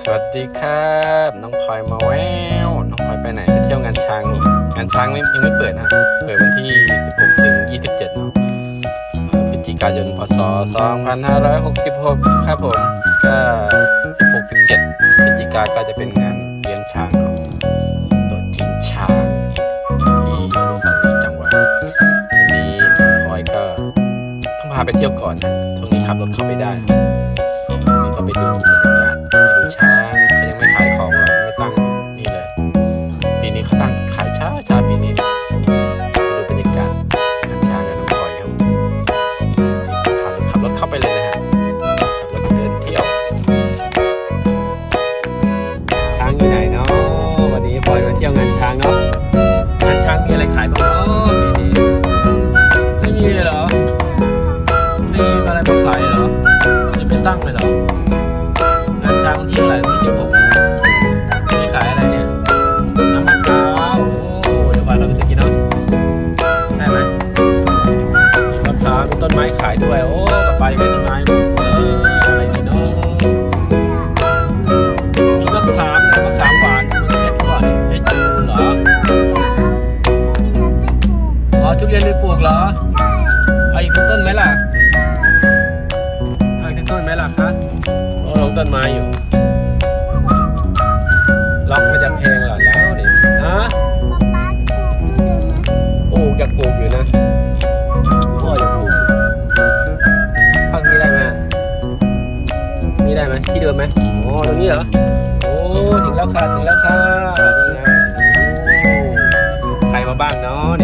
สวัสดีครับ น้องพลอยมาแววน้องพลอยไปไหนไปเที่ยวงานช้างงานช้างยังไม่เปิดนะเปิดวันที่ 16 ถึง 27เนะพฤศจิกายนพศ 2566 ครับผมก็ 16 17พฤศจิกาก็จะเป็นงานเลี้ยงช้างตัวทิ้งช้างที่สาวีจังหวัดวันนี้น้องพลอยก็ต้องพาไปเที่ยวก่อนนะช่วงนี้ขับรถเข้าไปได้วันนี้ก็ไปดู 会的。 ต้นไม้อยู่ ล็อกมาจากแพงหรอแล้วนี่ฮะปลูกอยากปลูกอยู่นะพ่ออยปลูกข้างนี้ได้ไหมนี่ได้ไหมที่เดิมไหมอ๋อตรงนี้เหรอโอ้ถึงแล้วค่ะถึงแล้วค่ะนี่ไงใครมาบ้างเนาะ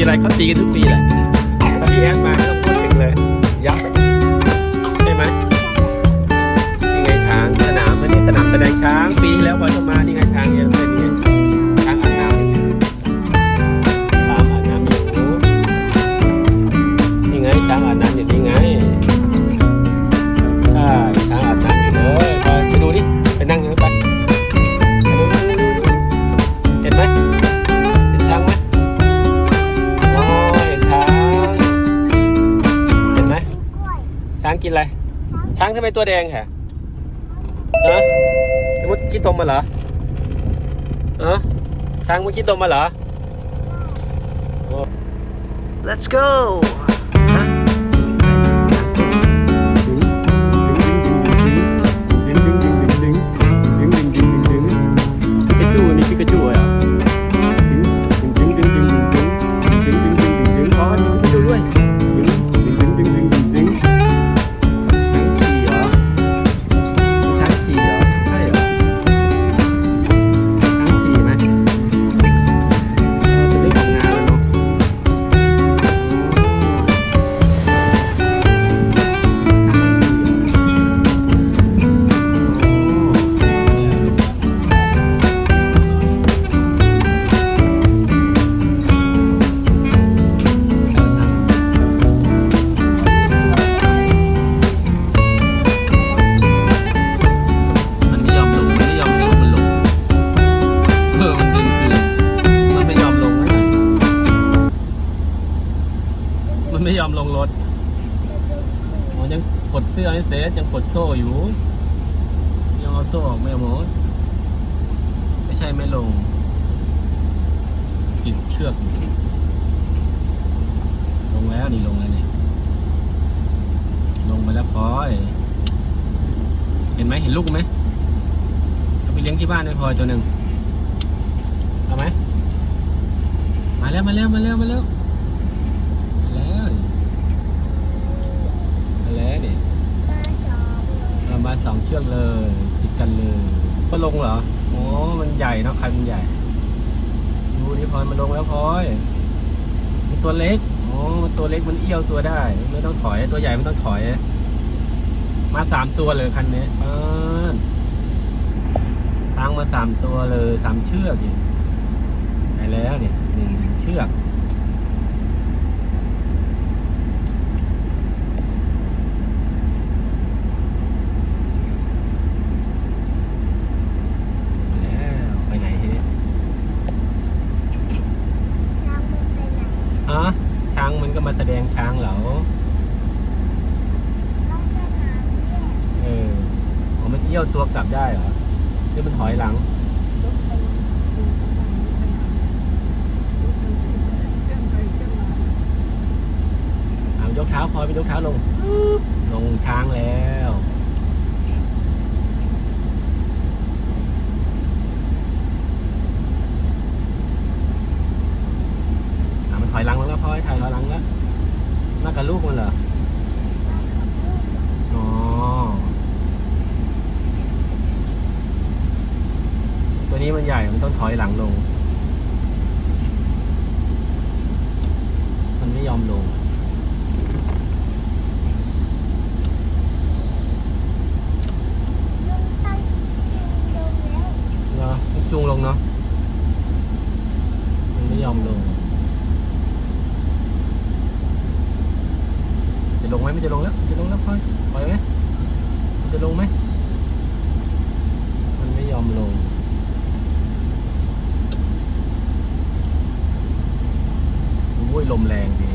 ทีไรเขาตีกันทุกปีแหละถ้าพี่แอดมาก็พูดถึงเลย ยับใช่ไหมนี่ไงช้างสนามนี่สนามแสดงช้างปีแล้ววันออกมานี่ไงช้าง ช้างทำไมตัวแดงแฮะฮะมุดคิดตรงมาเหรอฮะช้างมุดคิดตรงมาเหรอ Let's go ยเสื้อให้เสยังกดโซ่อยู่ ยังเอาโซ่ออกไม่หมด ไม่ใช่ไม่ลงติดเชือกลงแล้วนี่ลงแล้วนี่ลงไปแล้วพลอยเห็นไหมเห็นลูกไหมเอาไปเลี้ยงที่บ้านด้วยพลอยตัวหนึ่งเอาไหมมาแล้วมาแล้วมาแล้วมาแล้วมาแล้วมาแล้วนี่ เอามา สองเชือกเลย ติดกันเลยก็ลงเหรอโอ้มันใหญ่นะคันมันใหญ่ ดูดิพลอยมันลงแล้วพลอย มันตัวเล็กโอ้มันตัวเล็กมันเอี้ยวตัวได้ ไม่ต้องถอยตัวใหญ่ไม่ต้องถอย มาสามตัวเลยคันนี้เออตั้งมาสามตัวเลยสามเชือกดิไปแล้วเนี่ยหนึ่งเชือก มาแล้วไปไหนทีนี้ฮะช้างมันก็มาแสดงช้างเหรอเออ อ๋อมันเอี้ยวตัวกลับได้เหรอหรือมันถอยหลังเอายกเท้าพลอยไปยกเท้าลง ลงช้างแล้วมันถอยหลังแล้วนะพลอยถอยหลังแล้วน่ากับลูกมันเหรอ ตัวนี้มันใหญ่ มันต้อง ถอยหลังลง มันไม่ยอมลงเหรอต้งจูงลงเนาะ มันไม่ยอมลง จะลงไหมไม่จะลงแล้ว จะลงแล้วพลอยปล่อยไหมมันจะลงไหม ลมแรงดี